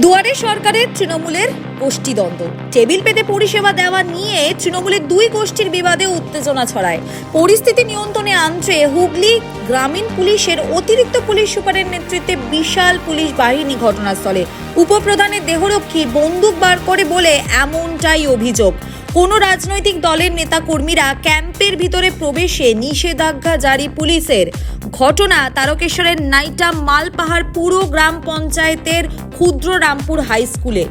দুয়ারে সরকারের তৃণমূলের গোষ্ঠীদ্বন্দ্ব। টেবিল পেতে পরিষেবা দেওয়া নিয়ে তৃণমূলের দুই গোষ্ঠীর বিবাদে উত্তেজনা ছড়ায়। পরিস্থিতি নিয়ন্ত্রণে আনতে হুগলি গ্রামীণ পুলিশের অতিরিক্ত পুলিশ সুপারের নেতৃত্বে বিশাল পুলিশ বাহিনী ঘটনাস্থলে। উপপ্রধানের দেহরক্ষী বন্দুক বার করে বলে এমনটাই অভিযোগ। কোনো রাজনৈতিক দলের নেতাকর্মীরা ক্যাম্পের ভিতরে প্রবেশে নিষেধাজ্ঞা জারি পুলিশের। ঘটনা তারকেশ্বরের নাইটা মালপাহাড় পুরো গ্রাম পঞ্চায়েতের ক্ষুদ্র রামপুর হাই স্কুলে।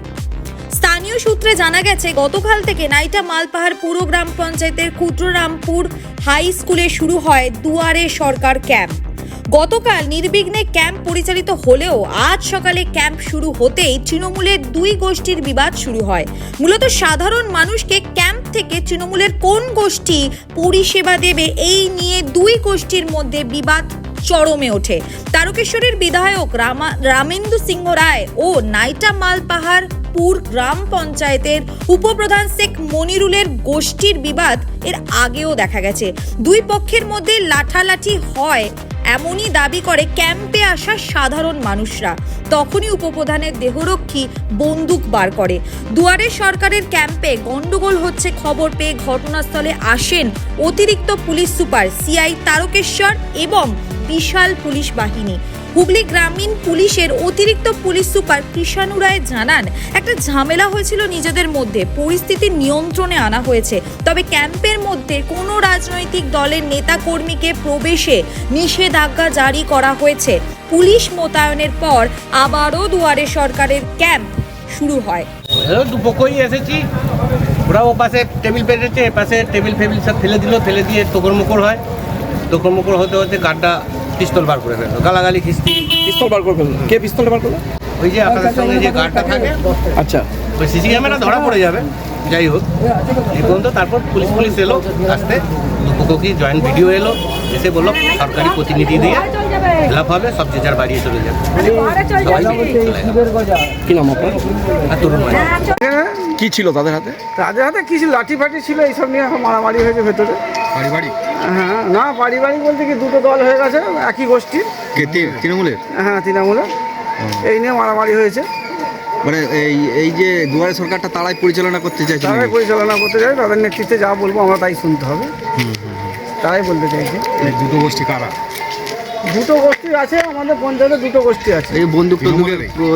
স্থানীয় সূত্রে জানা গেছে, গতকাল থেকে নাইটা মালপাহাড় পুরো গ্রাম পঞ্চায়েতের ক্ষুদ্ররামপুর হাই স্কুলে শুরু হয় দুয়ারে সরকার ক্যাম্প। গতকাল নির্বিঘ্নে ক্যাম্প পরিচালিত হলেও আজ সকালে ক্যাম্প শুরু হতেই তৃণমূলের দুই গোষ্ঠীর বিবাদ শুরু হয়। মূলত সাধারণ মানুষকে ক্যাম্প থেকে তৃণমূলের কোন গোষ্ঠী পরিষেবা দেবে এই নিয়ে দুই গোষ্ঠীর মধ্যে বিবাদ চরমে ওঠে। তারকেশ্বরের বিধায়ক রামা, রামেন্দু সিংহ রায় ও নাইটা মালপাহাড় পুর গ্রাম পঞ্চায়েতের উপপ্রধান শেখ মনিরুলের গোষ্ঠীর বিবাদ এর আগেও দেখা গেছে। দুই পক্ষের মধ্যে লাঠালাঠি হয় এমনই দাবি করে ক্যাম্পে আসা সাধারণ মানুষরা। তখনই উপপ্রধানের দেহরক্ষী বন্দুক বার করে। দুয়ারে সরকারের ক্যাম্পে গন্ডগোল হচ্ছে খবর পেয়ে ঘটনাস্থলে আসেন অতিরিক্ত পুলিশ সুপার সিআই তারকেশ্বর এবং বিশাল পুলিশ বাহিনী। হুগলি গ্রামীণ পুলিশের অতিরিক্ত পুলিশ সুপার কৃষাণু রায় জানান, একটা ঝামেলা হয়েছিল নিজেদের মধ্যে, পরিস্থিতি নিয়ন্ত্রণে আনা হয়েছে। তবে ক্যাম্পের মধ্যে কোনো রাজনৈতিক দলের নেতাকর্মীকে প্রবেশে নিষেধাজ্ঞা জারি করা হয়েছে। পুলিশ মোতায়েনের পর আবারও দুয়ারে সরকারের ক্যাম্প শুরু হয়। হ্যালো দুপক্ষই এসেছি। ওরা ও পাশে টেবিল পেটেছে এ পাশে টেবিল ফেবিল সব ফেলে দিল, ফেলে দিয়ে তোকর মুকর হয়। তোকর হতে হতে গার্ডটা পিস্তল বার করে ফেলল গালাগালি খিস্তি। পিস্তল বার করে ফেলল? কে পিস্তলটা বার করল? ওই যে আপনাদের সঙ্গে যে গার্ডটা থাকে আচ্ছা। ওই সিসি ক্যামেরা ধরা পড়ে যাবে যাই হোক। এই পর্যন্ত তারপর পুলিশ পুলিশ এলো আসতে দুপক্ষকে জয়েন্ট ভিডিও এলো এসে বলল সরকারি প্রতিনিধি দিয়ে ফিলাপ হবে সব যে যার বাড়িয়ে চলে যাবে। কি নাম আপনার? আর তরুণ মানে কি ছিল তাদের হাতে? তাদের হাতে কিছু লাঠি ফাটি ছিল এইসব নিয়ে এখন মারামারি হয়েছে ভেতরে। পারিবারিক? হ্যাঁ না পারিবারিক বলতে কি দুটো দল হয়ে গেছে একই গোষ্ঠীর তৃণমূলের? হ্যাঁ তৃণমূলের। এই নিয়ে মারামারি হয়েছে। মানে এই এই যে দুয়ারে সরকারটা তারাই পরিচালনা করতে চাইছে তারাই পরিচালনা করতে চাই তাদের নেতৃত্বে যা বলব আমরা তাই শুনতে হবে। তারাই বলতে চাইছি। দুটো গোষ্ঠী কারা? দুটো গোষ্ঠী আছে আমাদের পঞ্চায়েতে দুটো গোষ্ঠী আছে। এই বন্দুক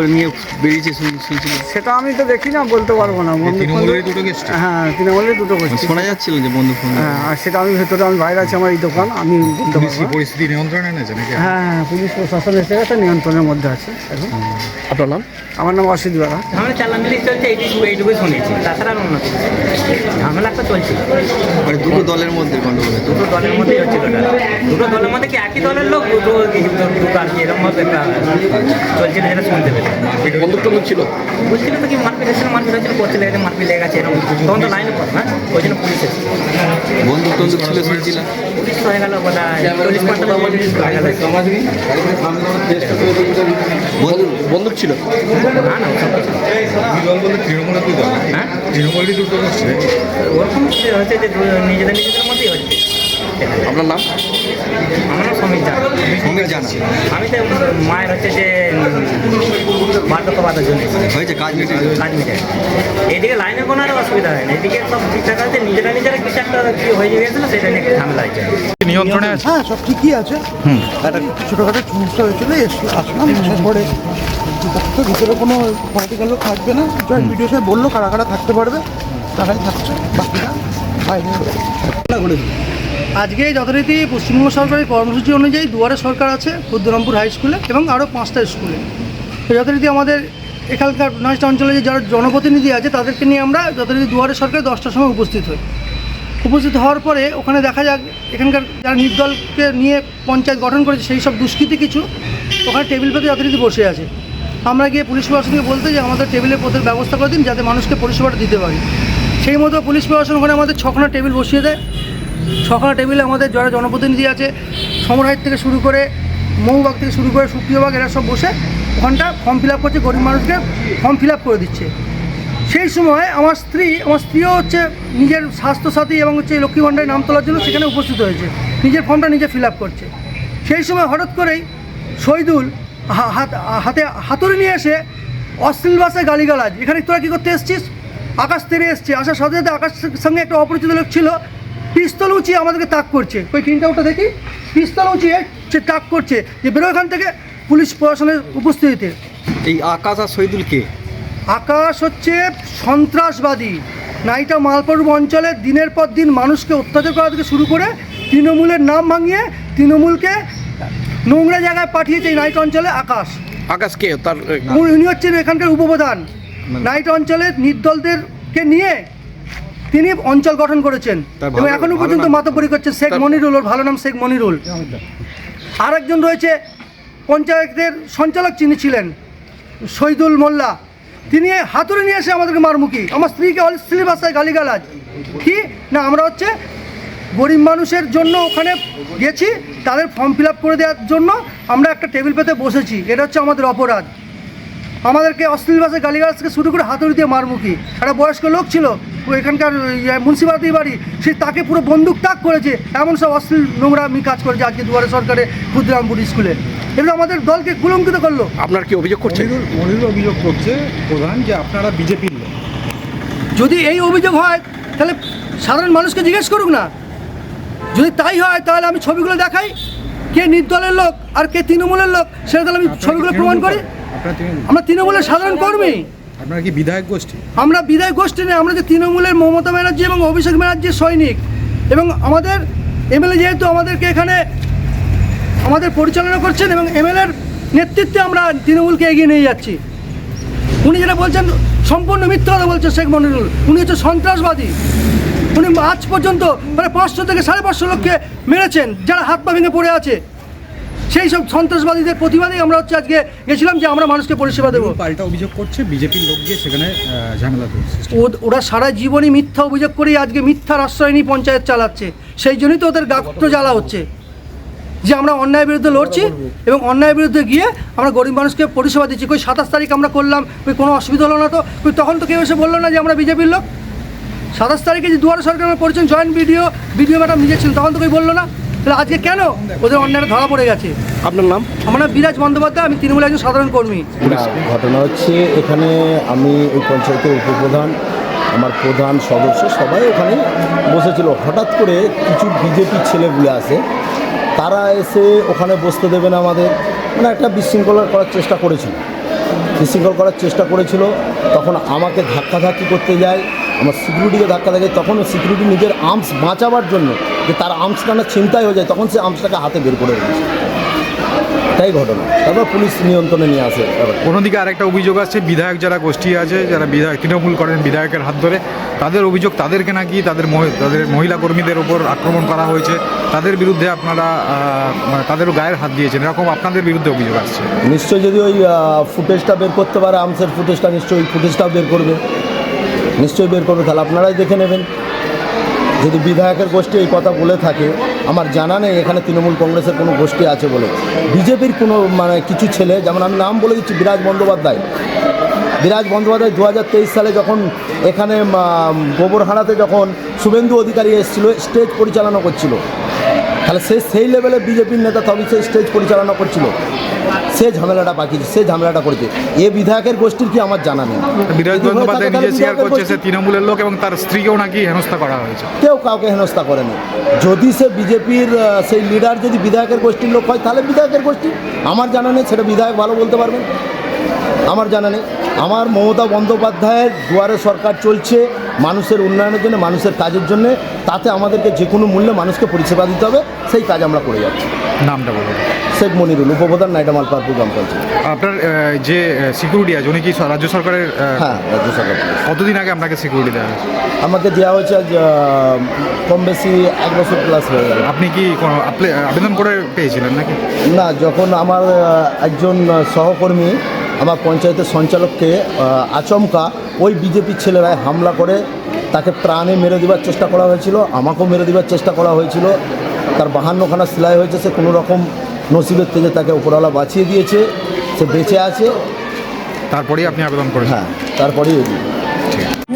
নিয়ে বেরিয়েছে শুন- শুনছিলাম। সেটা আমি তো দেখি না বলতে পারব না। ফন্দুক- দুটো গোষ্ঠী? হ্যাঁ তৃণমূলের দুটো গোষ্ঠী। শোনা যাচ্ছিল যে বন্দুক। হ্যাঁ আর সেটা আমি ভেতরে আমি বাইরে আছি আমার এই দোকান আমি বলতে পারব পরিস্থিতি নিয়ন্ত্রণে এনেছে নাকি? হ্যাঁ হ্যাঁ পুলিশ প্রশাসন এসে গেছে নিয়ন্ত্রণের মধ্যে আছে এখন। আপনার নাম? আমার নাম অসিত বেড়া আমরা চালামিলি চলছে এইটুকু এইটুকুই শুনেছি তাছাড়া অন্য না। একটা চলছিল মানে দুটো দলের মধ্যে গন্ডগোল দুটো দলের মধ্যেই হচ্ছিল। দুটো দলের মধ্যে কি একই দলের লোক? দুটো দুটো- আর কি এরকম ভাবে একটা চলছিল যেটা শুনতে পেলে বন্দুক টন্দুক ছিল? বুঝছিল তো কি মারপিট এসেছিল মারপিট হচ্ছিল মারপিট লেগে গেছে এরকম। তখন তো লাইনে পড়ে হ্যাঁ? ওই জন্য পুলিশ এসেছে। বন্দুক টন্দুক ছিল শুনছিলাম। পুলিশ তো হয়ে গেল বোধ হয় চল্লিশ হয়ে বন্দুক ছিল? না না না। তৃণমূলের হ্যাঁ? দুটো? ওরকম হচ্ছে যে নিজেদের নিজেদের মধ্যেই হচ্ছে। আপনার নাম? আমার নাম সমীর জানা। সঙ্গে জানা। আমি তো মায়ের হচ্ছে যে বার্ধক্য বাধার জন্য হয়েছে কাজ মিটে কাজ মিটে এইদিকে লাইনের কোনো আর অসুবিধা হয় না। এদিকে সব ঠিকঠাক আছে নিজেরা নিজেরা কিছু একটা কি হয়ে গিয়েছিল সেটা নিয়ে ঝামেলা হয়েছে। নিয়ন্ত্রণে আছে? হ্যাঁ সব ঠিকই আছে। হুম। একটা ছোটোখাটো সমস্যা হয়েছিল এসে আসলাম আসার পরে ভিতরে কোনো পলিটিক্যাল লোক থাকবে না। জয়েন্ট ভিডিও সাহেব বলল কারা কারা থাকতে পারবে। তারাই থাকছে বাইরে আজকে যথারীতি পশ্চিমবঙ্গ সরকারের কর্মসূচি অনুযায়ী দুয়ারে সরকার আছে ক্ষুদ্ররামপুর হাই স্কুলে এবং আরও পাঁচটা স্কুলে। যথারীতি আমাদের এখানকার নয়টা অঞ্চলে যে যারা জনপ্রতিনিধি আছে, তাদেরকে নিয়ে আমরা যথারীতি দুয়ারে সরকার দশটার সময় উপস্থিত হই। উপস্থিত হওয়ার পরে ওখানে দেখা যাক, এখানকার যারা নির্দলকে নিয়ে পঞ্চায়েত গঠন করেছে, সেই সব দুষ্কৃতী কিছু ওখানে টেবিল পেতে যথারীতি বসে আছে। আমরা গিয়ে পুলিশ প্রশাসনকে বলতে যে আমাদের টেবিলের পথের ব্যবস্থা করে দিন, যাতে মানুষকে পরিষেবাটা দিতে পারি। সেই মতো পুলিশ প্রশাসন ওখানে আমাদের ছখানা টেবিল বসিয়ে দেয়। ছখানা টেবিলে আমাদের যারা জনপ্রতিনিধি আছে সমরহাইট থেকে শুরু করে মৌবাগ থেকে শুরু করে সুপ্রিয়বাগ এরা সব বসে ওখানটা ফর্ম ফিল আপ করছে, গরিব মানুষকে ফর্ম ফিল আপ করে দিচ্ছে। সেই সময় আমার স্ত্রী, আমার স্ত্রীও হচ্ছে নিজের স্বাস্থ্যসাথী এবং হচ্ছে লক্ষ্মী ভাণ্ডারের নাম তোলার জন্য সেখানে উপস্থিত হয়েছে। নিজের ফর্মটা নিজে ফিল আপ করছে। সেই সময় হঠাৎ করেই শহীদুল হাত- হাতে হাতুড়ি নিয়ে এসে অশ্লীল ভাষায় গালিগালাজ। এখানে তোরা কী করতে এসছিস? আকাশ তেরে এসছে আসার সাথে সাথে আকাশের সঙ্গে একটা অপরিচিত লোক ছিল। পিস্তল উঁচিয়ে আমাদেরকে তাক করছে। ওই কিনটা ওটা দেখি? পিস্তল উঁচিয়ে সে তাক করছে। যে বেরো এখান থেকে পুলিশ প্রশাসনের উপস্থিতিতে এই আকাশ আর শহীদুল কে? আকাশ হচ্ছে সন্ত্রাসবাদী। নাইটা মালপরুব অঞ্চলে দিনের পর দিন মানুষকে অত্যাচার করা থেকে শুরু করে তৃণমূলের নাম ভাঙিয়ে তৃণমূলকে নোংরা জায়গায় পাঠিয়েছে এই নাইট অঞ্চলে আকাশ। আকাশ কে? তার উনি- উনি হচ্ছেন এখানকার উপপ্রধান। নাইট অঞ্চলের নির্দলদেরকে নিয়ে তিনি অঞ্চল গঠন করেছেন। এবং এখনও পর্যন্ত। মাতব্বরি করছে শেখ মনিরুল ওর ভালো নাম শেখ মনিরুল। আরেকজন রয়েছে পঞ্চায়েতের সঞ্চালক যিনি ছিলেন শহীদুল মোল্লা। তিনি হাতুড়ি নিয়ে এসে আমাদেরকে মারমুখী। আমার স্ত্রীকে অশ্লীল ভাষায় গালিগালাজ। কি? না আমরা হচ্ছে গরিব মানুষের জন্য ওখানে গেছি তাদের ফর্ম ফিল আপ করে দেওয়ার জন্য আমরা একটা টেবিল পেতে বসেছি। এটা হচ্ছে আমাদের অপরাধ। আমাদেরকে অশ্লীল ভাষায় গালিগালাজ থেকে শুরু করে হাতুড়ি দিয়ে মারমুখী। একটা বয়স্ক লোক ছিল ও এখানকার ইয়ে, মুন্সিপালতি বাড়ি সে তাকে পুরো বন্দুক তাক করেছে এমন সব অশ্লীল নোংরা নোংরামি কাজ করেছে আজকে দুয়ারে সরকারে ক্ষুদ্রামপুর স্কুলে। এগুলো আমাদের দলকে কুলঙ্কিত করল। আপনার কি অভিযোগ করছে? অভিযোগ করছে প্রধান যে আপনারা বিজেপির লোক। যদি এই অভিযোগ হয় তাহলে সাধারণ মানুষকে জিজ্ঞেস করুক না। যদি তাই হয় তাহলে আমি ছবিগুলো দেখাই কে নির্দলের লোক আর কে তৃণমূলের লোক সেটা তাহলে আমি ছবিগুলো প্রমাণ করি। আমরা তৃণমূলের সাধারণ কর্মী। আপনারা কি বিধায়ক গোষ্ঠী? আমরা বিধায়ক গোষ্ঠী নেই আমরা যে তৃণমূলের মমতা ব্যানার্জি এবং অভিষেক ব্যানার্জির সৈনিক। এবং আমাদের এমএলএ যেহেতু আমাদেরকে এখানে আমাদের পরিচালনা করছেন এবং এমএলএর নেতৃত্বে আমরা তৃণমূলকে এগিয়ে নিয়ে যাচ্ছি। উনি যেটা বলছেন সম্পূর্ণ মিথ্যা কথা বলছেন শেখ মনিরুল। উনি হচ্ছে সন্ত্রাসবাদী। উনি আজ পর্যন্ত প্রায় পাঁচশো থেকে সাড়ে পাঁচশো লোককে মেরেছেন যারা হাত পা ভেঙে পড়ে আছে। সেই সব সন্ত্রাসবাদীদের প্রতিবাদেই আমরা হচ্ছে আজকে গেছিলাম যে আমরা মানুষকে পরিষেবা দেবো। পাল্টা অভিযোগ করছে বিজেপির লোক গিয়ে সেখানে ঝামেলা ওরা সারা জীবনই মিথ্যা অভিযোগ করেই আজকে মিথ্যার আশ্রয় নিয়ে পঞ্চায়েত চালাচ্ছে। সেই জন্যই তো ওদের গাত্র জ্বালা হচ্ছে। যে আমরা অন্যায়ের বিরুদ্ধে লড়ছি এবং অন্যায়ের বিরুদ্ধে গিয়ে আমরা গরিব মানুষকে পরিষেবা দিচ্ছি। কই সাতাশ তারিখ আমরা করলাম কই কোনো অসুবিধা হলো না তো? কই তখন তো কেউ এসে বলল না যে আমরা বিজেপির লোক? সাতাশ তারিখে যে দুয়ারে সরকার আমরা পরিচয় জয়েন্ট ভিডিও ভিডিও ম্যাডাম নিজে ছিলেন তখন তো কেউ বলল না। তাহলে আজকে কেন ওদের অন্যায় ধরা পড়ে গেছে? আপনার নাম? আমার নাম বিরাজ বন্দ্যোপাধ্যায় আমি তৃণমূলের একজন সাধারণ কর্মী। ঘটনা হচ্ছে এখানে আমি ওই পঞ্চায়েতের উপপ্রধান আমার প্রধান সদস্য সবাই ওখানে বসেছিল। হঠাৎ করে কিছু বিজেপির ছেলেগুলো আসে তারা এসে ওখানে বসতে দেবে না আমাদের। মানে একটা বিশৃঙ্খলা করার চেষ্টা করেছিল। বিশৃঙ্খল করার চেষ্টা করেছিল তখন আমাকে ধাক্কাধাক্কি করতে যায় আমার সিকিউরিটিকে ধাক্কা থাকে তখন সিকিউরিটি নিজের আর্মস বাঁচাবার জন্য যে তার আর্মসটা না ছিনতাই হয়ে যায় তখন সে আর্মসটাকে হাতে বের করে রেখেছে। তাই ঘটনা। তারপর পুলিশ নিয়ন্ত্রণে নিয়ে আসে। অন্যদিকে আরেকটা অভিযোগ আছে বিধায়ক যারা গোষ্ঠী আছে যারা বিধায়ক তৃণমূল করেন বিধায়কের হাত ধরে তাদের অভিযোগ তাদেরকে নাকি তাদের তাদের মহিলা কর্মীদের ওপর আক্রমণ করা হয়েছে তাদের বিরুদ্ধে আপনারা মানে তাদেরও গায়ের হাত দিয়েছেন এরকম আপনাদের বিরুদ্ধে অভিযোগ আসছে। নিশ্চয়ই যদি ওই ফুটেজটা বের করতে পারে আমসের ফুটেজটা নিশ্চয়ই ওই ফুটেজটাও বের করবে। নিশ্চয়ই বের করবে তাহলে আপনারাই দেখে নেবেন। যদি বিধায়কের গোষ্ঠী এই কথা বলে থাকে, আমার জানা নেই এখানে তৃণমূল কংগ্রেসের কোনো গোষ্ঠী আছে বলে। বিজেপির কোনো মানে কিছু ছেলে, যেমন আমি নাম বলে দিচ্ছি বিরাজ বন্দ্যোপাধ্যায়। বিরাজ বন্দ্যোপাধ্যায় দু হাজার তেইশ সালে যখন এখানে গোবরহাড়াতে যখন শুভেন্দু অধিকারী এসেছিল, স্টেজ পরিচালনা করছিল। তাহলে সে সেই লেভেলে বিজেপির নেতা তবে সে স্টেজ পরিচালনা করছিল। সে ঝামেলাটা পাকিয়েছে সে ঝামেলাটা করেছে। এ বিধায়কের গোষ্ঠীর কি আমার জানা নেই? বিরাজ যদি বন্দ্যোপাধ্যায় নিজে স্বীকার করছে সে তৃণমূলের লোক এবং তার স্ত্রীকেও নাকি হেনস্থা করা হয়েছে। কেউ কাউকে হেনস্থা করেনি যদি সে বিজেপির সেই লিডার যদি বিধায়কের গোষ্ঠীর লোক হয় তাহলে বিধায়কের গোষ্ঠী। আমার জানা নেই সেটা বিধায়ক ভালো বলতে পারবেন। আমার জানা নেই। আমার মমতা বন্দ্যোপাধ্যায়ের দুয়ারে সরকার চলছে মানুষের উন্নয়নের জন্য মানুষের কাজের জন্য। তাতে আমাদেরকে যে কোনো মূল্যে মানুষকে পরিষেবা দিতে হবে। সেই কাজ আমরা করে যাচ্ছি। নামটা বলুন। শেখ মনিরুল উপপ্রধান নাইডামাল পারপুর গ্রাম পঞ্চায়েত। আপনার যে সিকিউরিটি আছে উনি কি রাজ্য সরকারের হ্যাঁ রাজ্য সরকার কতদিন আগে আপনাকে সিকিউরিটি দেওয়া হয়েছে? আমাকে দেওয়া হয়েছে আজ কম বেশি এক বছর প্লাস হয়ে গেল। আপনি কি কোনো আবেদন করে পেয়েছিলেন নাকি? না যখন আমার একজন সহকর্মী আমার পঞ্চায়েতের সঞ্চালককে আচমকা ওই বিজেপির ছেলেরা হামলা করে তাকে প্রাণে মেরে দেওয়ার চেষ্টা করা হয়েছিল আমাকেও মেরে দেওয়ার চেষ্টা করা হয়েছিল তার বাহান্নখানা সেলাই হয়েছে সে কোনো রকম নসিবের থেকে তাকে উপরওয়ালা বাঁচিয়ে দিয়েছে সে বেঁচে আছে। তারপরেই আপনি আবেদন করেছেন? হ্যাঁ তারপরেই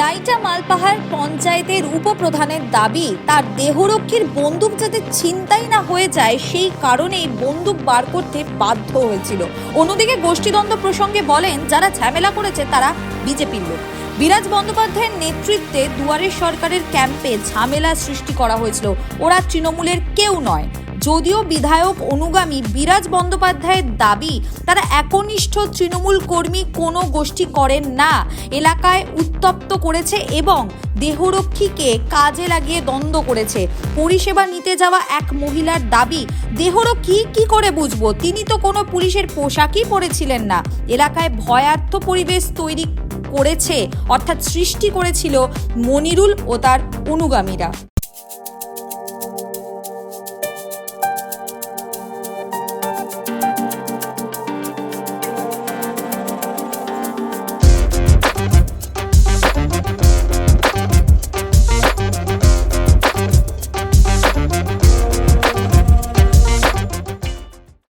নাইটা মালপাহাড় পঞ্চায়েতের উপপ্রধানের দাবি তার দেহরক্ষীর বন্দুক যাতে ছিনতাই না হয়ে যায় সেই কারণেই বন্দুক বার করতে বাধ্য হয়েছিল। অন্যদিকে গোষ্ঠীদ্বন্দ্ব প্রসঙ্গে বলেন যারা ঝামেলা করেছে তারা বিজেপির লোক। বিরাজ বন্দ্যোপাধ্যায়ের নেতৃত্বে দুয়ারের সরকারের ক্যাম্পে ঝামেলা সৃষ্টি করা হয়েছিল। ওরা তৃণমূলের কেউ নয়। যদিও বিধায়ক অনুগামী বিরাজ বন্দ্যোপাধ্যায়ের দাবি, তারা একনিষ্ঠ তৃণমূল কর্মী কোনো গোষ্ঠী করেন না। এলাকায় উত্তপ্ত করেছে এবং দেহরক্ষীকে কাজে লাগিয়ে দ্বন্দ্ব করেছে। পরিষেবা নিতে যাওয়া এক মহিলার দাবি, দেহরক্ষী কি করে বুঝব? তিনি তো কোনো পুলিশের পোশাকই পরেছিলেন না। এলাকায় ভয়ার্থ পরিবেশ তৈরি করেছে, অর্থাৎ সৃষ্টি করেছিল মনিরুল ও তার অনুগামীরা।